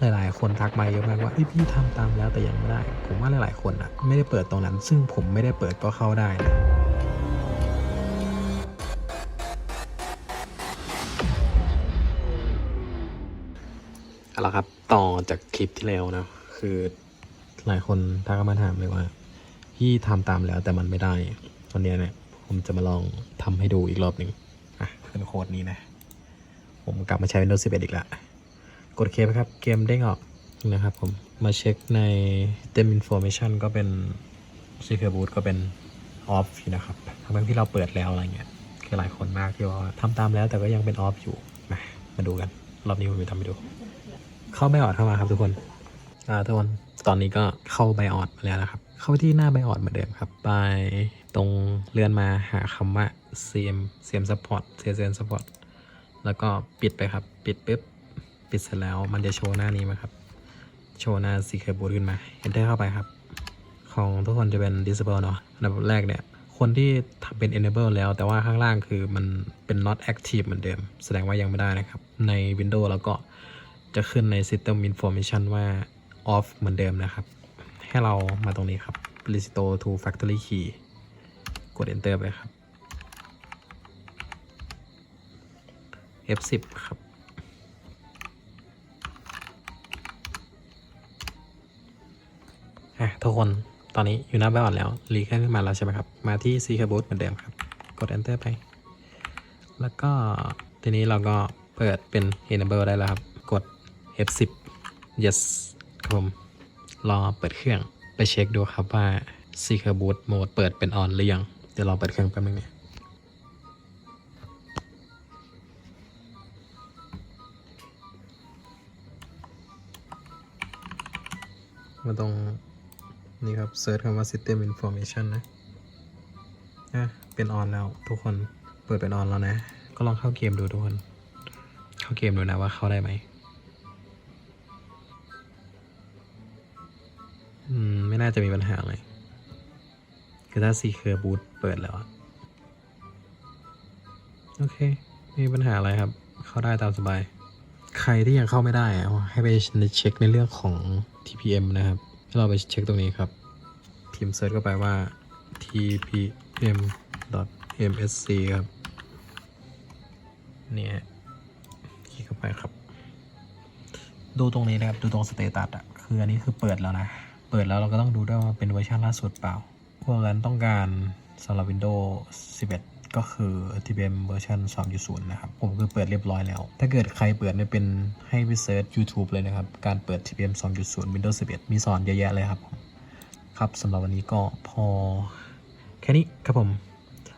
หลายๆ คนทักมาเยอะมากว่าเอ้ยพี่ทำตามแล้วแต่ยังไม่ได้ ผมว่าหลายๆ คนอะไม่ได้เปิดตรงนั้น ซึ่งผมไม่ได้เปิดก็เข้าได้นะเอาละครับต่อจากคลิปที่แล้วนะ คือหลายคนทักมาถามเลยว่า พี่ทำตามแล้วแต่มันไม่ได้วันนี้เนี่ยผมจะมาลองทำให้ดูอีกรอบหนึ่งอะเป็นโค้ดนี้นะ ผมกลับมาใช้ Windows 11 อีกแล้ว กดเคปครับเกมเด้งออกนะครับผมมาเช็คใน System Information ก็เป็น Secure Boot ก็เป็น off อยู่นะครับทั้งที่เราเปิดแล้วอะไรเงี้ยคือหลายคนมากที่ว่าทำตามแล้วแต่ก็ยังเป็น off อยู่มามาดูกัน รอบนี้ผมจะทำให้ดู เข้าไบออดเข้ามาครับทุกคนอ่าทุกคนตอนนี้ก็เข้าไบออดมาแล้วนะครับ เข้าที่หน้าไบออดเหมือนเดิมครับ ไปตรงเลื่อนมาหาคำว่า CM CM Support CSN Support แล้วก็ปิดไปครับ ปิดปุ๊บ ปิดเสร็จแล้วมันจะโชว์หน้านี้มาครับ โชว์หน้า Secret Boot ขึ้นมา Enter เข้าไปครับ ของทุกคนจะเป็น Disable เนาะอันดับแรกเนี่ย คนที่ทำเป็น Enable แล้ว แต่ว่าข้างล่างคือมันเป็น not active เหมือนเดิม แสดงว่ายังไม่ได้นะครับ ใน Windows แล้วก็จะขึ้นใน System Information ว่า off เหมือนเดิมนะครับ ให้เรามาตรงนี้ครับ Restore to Factory Key กด Enter ไปครับ F10 ครับ อะทุกคนตอนนี้อยู่หน้าไบออดแล้วรีแค่ขึ้นมาแล้วใช่ไหมครับ มาที่ C ค b o o t เหมือนเดิมครับ กด Enter ไป แล้วก็ทีนี้เราก็เปิดเป็น Enable ได้แล้วครับ กด F10 Yes ครับผมรอเปิดเครื่องไปเช็คดูครับว่า C c b o o t Mode เปิดเป็น on หรือยัง เดี๋ยวเรอเปิดเครื่องแป๊บนึงเนี่ยมาตรง นี่ครับเซิร์ชคำว่า system information นะอะเป็นออนแล้วทุกคนเปิดเป็นออนแล้วนะ ก็ลองเข้าเกมดูทุกคน เข้าเกมดูนะว่าเข้าได้ไหมอืม ไม่น่าจะมีปัญหาอะไรคือถ้าซีเคอร์บูตเปิดแล้ว โอเค ไม่มีปัญหาอะไรครับ เข้าได้ตามสบาย ใครที่ยังเข้าไม่ได้อะให้ไปเช็คในเรื่องของ TPM นะครับ เราไปเช็คตรงนี้ครับ พิมพ์เซิร์ชเข้าไปว่า tpm.msc ครับ เนี่ยคลิกเข้าไปครับ ดูตรงนี้นะครับ ดูตรงสเตตัสอะ คืออันนี้คือเปิดแล้วนะ เปิดแล้วเราก็ต้องดูด้วยว่าเป็นเวอร์ชันล่าสุดเปล่า พวกนั้นต้องการสำหรับ Windows 11 ก็คือ TPM เวอร์ชัน2.0นะครับ ผมคือเปิดเรียบร้อยแล้ว ถ้าเกิดใครเปิดเนี่ยเป็นให้ไปเซิร์ช YouTube เลยนะครับ การเปิด TPM 2.0 Windows 11 มีสอนเยอะแยะเลยครับ ครับสำหรับวันนี้ก็พอแค่นี้ครับผม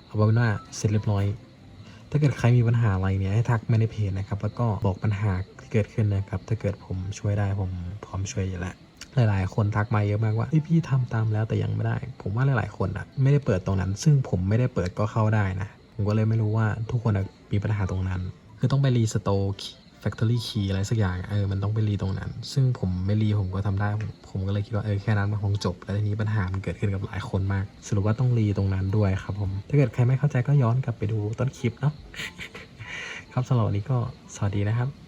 เอาไว้เป็นว่าเสร็จเรียบร้อย ถ้าเกิดใครมีปัญหาอะไรเนี่ยให้ทักมาในเพจนะครับ แล้วก็บอกปัญหาที่เกิดขึ้นนะครับ ถ้าเกิดผมช่วยได้ผมพร้อมช่วยอยู่แล้ว หลาย ๆ คนทักมาเยอะมากว่าพี่ทำตามแล้วแต่ยังไม่ได้ ผมว่าหลาย ๆ คนอะไม่ได้เปิดตรงนั้น ซึ่งผมไม่ได้เปิดก็เข้าได้นะ ผมก็เลยไม่รู้ว่าทุกคนมีปัญหาตรงนั้น คือต้องไปรีสโตร์แฟคทอรี่คีอะไรสักอย่างเออมันต้องไปรีตรงนั้น ซึ่งผมไม่รีผมก็ทำได้ผมผมก็เลยคิดว่าเออแค่นั้นมันคงจบ แล้วทีนี้ปัญหามันเกิดขึ้นกับหลายคนมาก สรุปว่าต้องรีตรงนั้นด้วยครับผม ถ้าเกิดใครไม่เข้าใจก็ย้อนกลับไปดูต้นคลิปเนาะครับสำหรับวันนี้ก็สวัสดีนะครับ